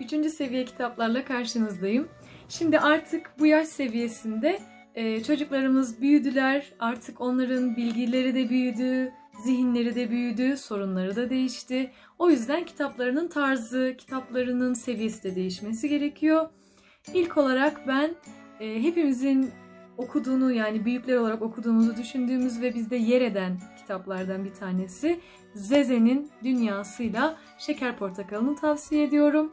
Üçüncü seviye kitaplarla karşınızdayım. Şimdi artık bu yaş seviyesinde e, çocuklarımız büyüdüler. Artık onların bilgileri de büyüdü, zihinleri de büyüdü, sorunları da değişti. O yüzden kitaplarının tarzı, kitaplarının seviyesi de değişmesi gerekiyor. İlk olarak ben e, hepimizin okuduğunu yani büyükler olarak okuduğumuzu düşündüğümüz ve bizde yer eden kitaplardan bir tanesi Zeze'nin Dünyası'yla Şeker Portakalı'nı tavsiye ediyorum.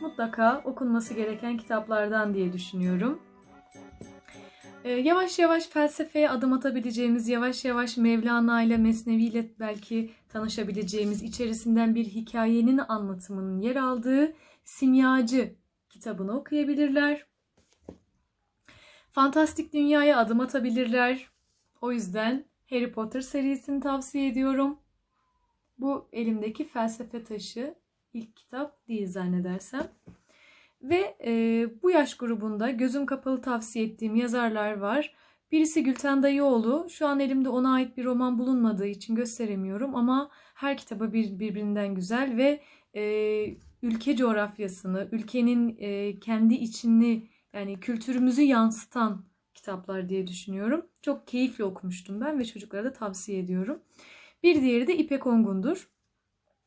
Mutlaka okunması gereken kitaplardan diye düşünüyorum. Ee, yavaş yavaş felsefeye adım atabileceğimiz, yavaş yavaş Mevlana ile Mesnevi ile belki tanışabileceğimiz, içerisinden bir hikayenin anlatımının yer aldığı Simyacı kitabını okuyabilirler. Fantastik dünyaya adım atabilirler. O yüzden Harry Potter serisini tavsiye ediyorum. Bu elimdeki felsefe taşı ilk kitap değil zannedersem. Ve e, bu yaş grubunda gözüm kapalı tavsiye ettiğim yazarlar var. Birisi Gülten Dayıoğlu. Şu an elimde ona ait bir roman bulunmadığı için gösteremiyorum ama her kitabı bir, birbirinden güzel ve e, ülke coğrafyasını, ülkenin e, kendi içini yani kültürümüzü yansıtan kitaplar diye düşünüyorum. Çok keyifli okumuştum ben ve çocuklara da tavsiye ediyorum. Bir diğeri de İpek Ongun'dur.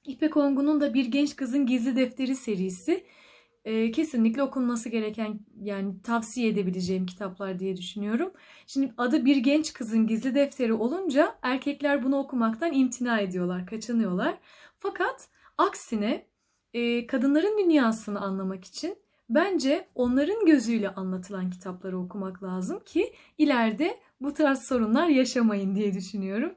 İpek Ongun'un da Bir Genç Kızın Gizli Defteri serisi e, kesinlikle okunması gereken yani tavsiye edebileceğim kitaplar diye düşünüyorum. Şimdi adı Bir Genç Kızın Gizli Defteri olunca erkekler bunu okumaktan imtina ediyorlar, kaçınıyorlar. Fakat aksine e, kadınların dünyasını anlamak için bence onların gözüyle anlatılan kitapları okumak lazım ki ileride bu tarz sorunlar yaşamayın diye düşünüyorum.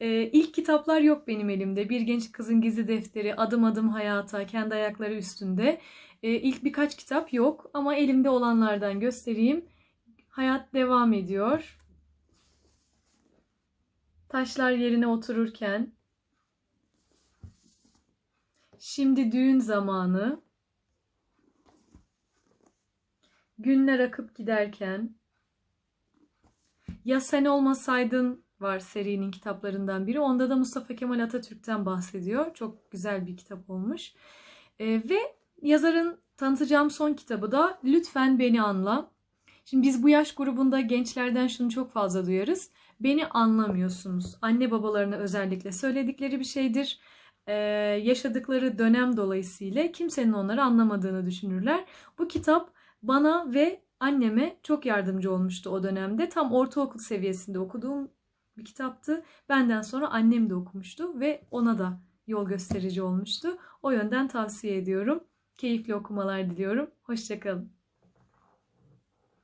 Ee, ilk kitaplar yok benim elimde. Bir Genç Kızın Gizli Defteri, Adım Adım Hayata, Kendi Ayakları Üstünde. Ee, ilk birkaç kitap yok ama elimde olanlardan göstereyim. Hayat devam ediyor. Taşlar yerine otururken. Şimdi düğün zamanı. Günler akıp giderken. Ya sen olmasaydın var serinin kitaplarından biri. Onda da Mustafa Kemal Atatürk'ten bahsediyor. Çok güzel bir kitap olmuş. Ee, ve yazarın tanıtacağım son kitabı da Lütfen Beni Anla. Şimdi biz bu yaş grubunda gençlerden şunu çok fazla duyarız. Beni anlamıyorsunuz. Anne babalarına özellikle söyledikleri bir şeydir. Ee, yaşadıkları dönem dolayısıyla kimsenin onları anlamadığını düşünürler. Bu kitap bana ve anneme çok yardımcı olmuştu o dönemde. Tam ortaokul seviyesinde okuduğum bir kitaptı. Benden sonra annem de okumuştu ve ona da yol gösterici olmuştu. O yönden tavsiye ediyorum. Keyifli okumalar diliyorum. Hoşçakalın.